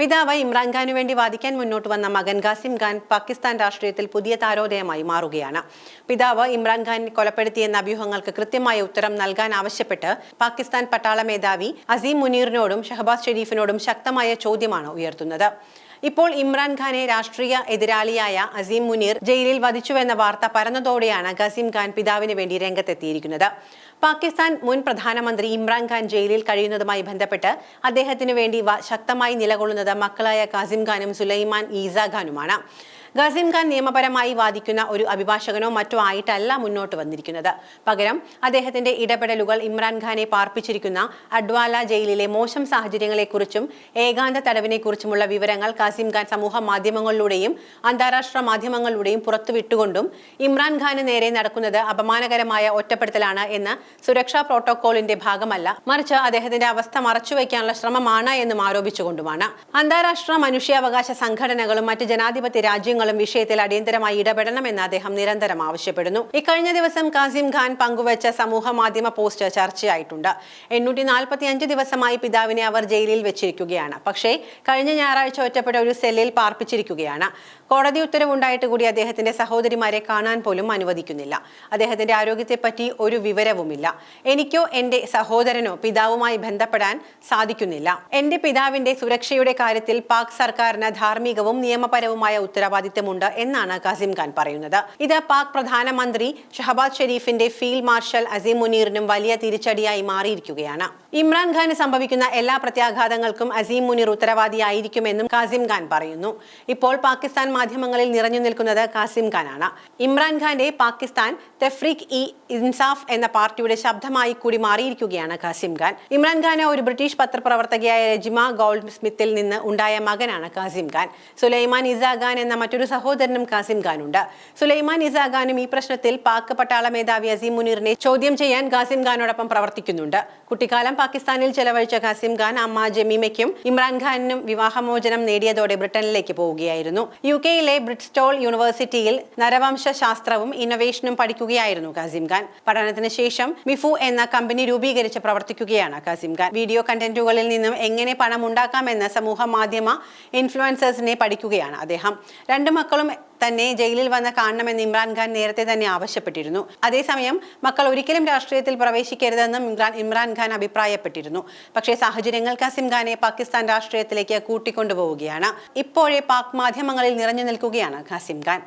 പിതാവ് ഇമ്രാൻഖാനു വേണ്ടി വാദിക്കാൻ മുന്നോട്ട് വന്ന മകൻ ഖാസിം ഖാൻ പാകിസ്ഥാൻ രാഷ്ട്രീയത്തിൽ പുതിയ താരോദയമായി മാറുകയാണ്. പിതാവ് ഇമ്രാൻഖാൻ കൊലപ്പെടുത്തിയെന്ന അഭ്യൂഹങ്ങൾക്ക് കൃത്യമായ ഉത്തരം നൽകാൻ ആവശ്യപ്പെട്ട് പാകിസ്ഥാൻ പട്ടാള മേധാവി അസീം മുനീറിനോടും ഷഹബാസ് ഷെരീഫിനോടും ശക്തമായ ചോദ്യമാണ് ഉയർത്തുന്നത്. ഇപ്പോൾ ഇമ്രാൻഖാനെ രാഷ്ട്രീയ എതിരാളിയായ അസീം മുനീർ ജയിലിൽ വധിച്ചുവെന്ന വാർത്ത പരന്നതോടെയാണ് ഖസീം ഖാൻ പിതാവിന് വേണ്ടി രംഗത്തെത്തിയിരിക്കുന്നത്. പാകിസ്ഥാൻ മുൻ പ്രധാനമന്ത്രി ഇമ്രാൻഖാൻ ജയിലിൽ കഴിയുന്നതുമായി ബന്ധപ്പെട്ട് അദ്ദേഹത്തിനു വേണ്ടി ശക്തമായി നിലകൊള്ളുന്നത് മക്കളായ ഖാസിം ഖാനും സുലൈമാൻ ഈസ ഖാനുമാണ് ഖാസിം ഖാൻ നിയമപരമായി വാദിക്കുന്ന ഒരു അഭിഭാഷകനോ മറ്റോ ആയിട്ടല്ല മുന്നോട്ട് വന്നിരിക്കുന്നത്. പകരം അദ്ദേഹത്തിന്റെ ഇടപെടലുകൾ ഇമ്രാൻഖാനെ പാർപ്പിച്ചിരിക്കുന്ന അഡ്വാല ജയിലിലെ മോശം സാഹചര്യങ്ങളെക്കുറിച്ചും ഏകാന്ത തടവിനെക്കുറിച്ചുമുള്ള വിവരങ്ങൾ കാസിം ഖാൻ സമൂഹ മാധ്യമങ്ങളിലൂടെയും അന്താരാഷ്ട്ര മാധ്യമങ്ങളിലൂടെയും പുറത്തുവിട്ടുകൊണ്ടും ഇമ്രാൻഖാന് നേരെ നടക്കുന്നത് അപമാനകരമായ ഒറ്റപ്പെടുത്തലാണ് എന്ന് സുരക്ഷാ പ്രോട്ടോകോളിന്റെ ഭാഗമല്ല. മറിച്ച് അദ്ദേഹത്തിന്റെ അവസ്ഥ മറച്ചുവെക്കാനുള്ള ശ്രമമാണ് എന്നും ആരോപിച്ചുകൊണ്ടുമാണ്. അന്താരാഷ്ട്ര മനുഷ്യാവകാശ സംഘടനകളും മറ്റ് ജനാധിപത്യ രാജ്യങ്ങളും വിഷയത്തിൽ അടിയന്തരമായി ഇടപെടണമെന്ന് അദ്ദേഹം നിരന്തരം ആവശ്യപ്പെടുന്നു. ഇക്കഴിഞ്ഞ ദിവസം കാസിം ഖാൻ പങ്കുവച്ച സമൂഹ മാധ്യമ പോസ്റ്റ് ചർച്ചയായിട്ടുണ്ട്. എണ്ണൂറ്റി നാൽപ്പത്തി അഞ്ച് ദിവസമായി പിതാവിനെ അവർ ജയിലിൽ വെച്ചിരിക്കുകയാണ്. പക്ഷേ കഴിഞ്ഞ ഞായറാഴ്ച ഒറ്റപ്പെട്ട ഒരു സെല്ലിൽ പാർപ്പിച്ചിരിക്കുകയാണ്. കോടതി ഉത്തരവുണ്ടായിട്ട് കൂടി അദ്ദേഹത്തിന്റെ സഹോദരിമാരെ കാണാൻ പോലും അനുവദിക്കുന്നില്ല. അദ്ദേഹത്തിന്റെ ആരോഗ്യത്തെപ്പറ്റി ഒരു വിവരവുമില്ല. എനിക്കോ എന്റെ സഹോദരനോ പിതാവുമായി ബന്ധപ്പെടാൻ സാധിക്കുന്നില്ല. എന്റെ പിതാവിന്റെ സുരക്ഷയുടെ കാര്യത്തിൽ പാക് സർക്കാരിന് ധാർമ്മികവും നിയമപരവുമായ ഉത്തരവാദിത്തമുണ്ട് എന്നാണ് കാസിം ഖാൻ പറയുന്നത്. ഇത് പാക് പ്രധാനമന്ത്രി ഷഹബാദ് ഷെരീഫിന്റെ ഫീൽഡ് മാർഷൽ അസീം മുനീറിനും വലിയ തിരിച്ചടിയായി മാറിയിരിക്കുകയാണ്. ഇമ്രാൻഖാന് സംഭവിക്കുന്ന എല്ലാ പ്രത്യാഘാതങ്ങൾക്കും അസീം മുനീർ ഉത്തരവാദിയായിരിക്കുമെന്നും കാസിം ഖാൻ പറയുന്നു. ഇപ്പോൾ പാകിസ്ഥാൻ മാധ്യമങ്ങളിൽ നിറഞ്ഞു നിൽക്കുന്നത് കാസിം ഖാനാണ്. ഇമ്രാൻഖാന്റെ പാകിസ്ഥാൻ തെഫ്രീഖ് ഇ ഇൻസാഫ് എന്ന പാർട്ടിയുടെ ശബ്ദമായി കൂടി മാറിയിരിക്കുകയാണ് കാസിം ഖാൻ. ഇമ്രാൻഖാന് ഒരു ബ്രിട്ടീഷ് പത്രപ്രവർത്തകയായ രജിമ ഗോൾഡ് സ്മിത്തിൽ നിന്ന് ഉണ്ടായ മകനാണ് കാസിം ഖാൻ. സുലൈമാൻ ഇസാഖാൻ എന്ന മറ്റൊരു സഹോദരനും കാസിം ഖാനുണ്ട്. സുലൈമാൻ ഇസാഖാനും ഈ പ്രശ്നത്തിൽ പാക് പട്ടാള മേധാവി അസീം മുനീറിനെ ചോദ്യം ചെയ്യാൻ കാസിം ഖാനോടൊപ്പം പ്രവർത്തിക്കുന്നുണ്ട്. കുട്ടിക്കാലം പാകിസ്ഥാനിൽ ചെലവഴിച്ച കാസിം ഖാൻ അമ്മ ജമീമയ്ക്കും ഇമ്രാൻഖാനും വിവാഹമോചനം നേടിയതോടെ ബ്രിട്ടനിലേക്ക് പോവുകയായിരുന്നു. യു കെയിലെ ബ്രിഡ്സ്റ്റോൾ യൂണിവേഴ്സിറ്റിയിൽ നരവംശ ശാസ്ത്രവും ഇന്നൊവേഷനും പഠിക്കുകയായിരുന്നു കാസിം ഖാൻ. പഠനത്തിന് ശേഷം മിഫു എന്ന കമ്പനി രൂപീകരിച്ച് പ്രവർത്തിക്കുകയാണ് കാസിം ഖാൻ. വീഡിയോ കണ്ടന്റുകളിൽ നിന്നും എങ്ങനെ പണം ഉണ്ടാക്കാമെന്ന് സമൂഹ മാധ്യമ ഇൻഫ്ലുവൻസേഴ്സിനെ പഠിക്കുകയാണ് അദ്ദേഹം. രണ്ട് മക്കളും തന്നെ ജയിലിൽ വന്ന് കാണണമെന്ന് ഇമ്രാൻഖാൻ നേരത്തെ തന്നെ ആവശ്യപ്പെട്ടിരുന്നു. അതേസമയം മക്കൾ ഒരിക്കലും രാഷ്ട്രീയത്തിൽ പ്രവേശിക്കരുതെന്നും ഇമ്രാൻ ഇമ്രാൻഖാൻ അഭിപ്രായപ്പെട്ടിരുന്നു. പക്ഷേ സാഹചര്യങ്ങൾ കസിം ഖാനെ പാകിസ്ഥാൻ രാഷ്ട്രീയത്തിലേക്ക് കൂട്ടിക്കൊണ്ടുപോവുകയാണ്. ഇപ്പോഴേ പാക് മാധ്യമങ്ങളിൽ നിറഞ്ഞു നിൽക്കുകയാണ് ഖാസിം ഖാൻ.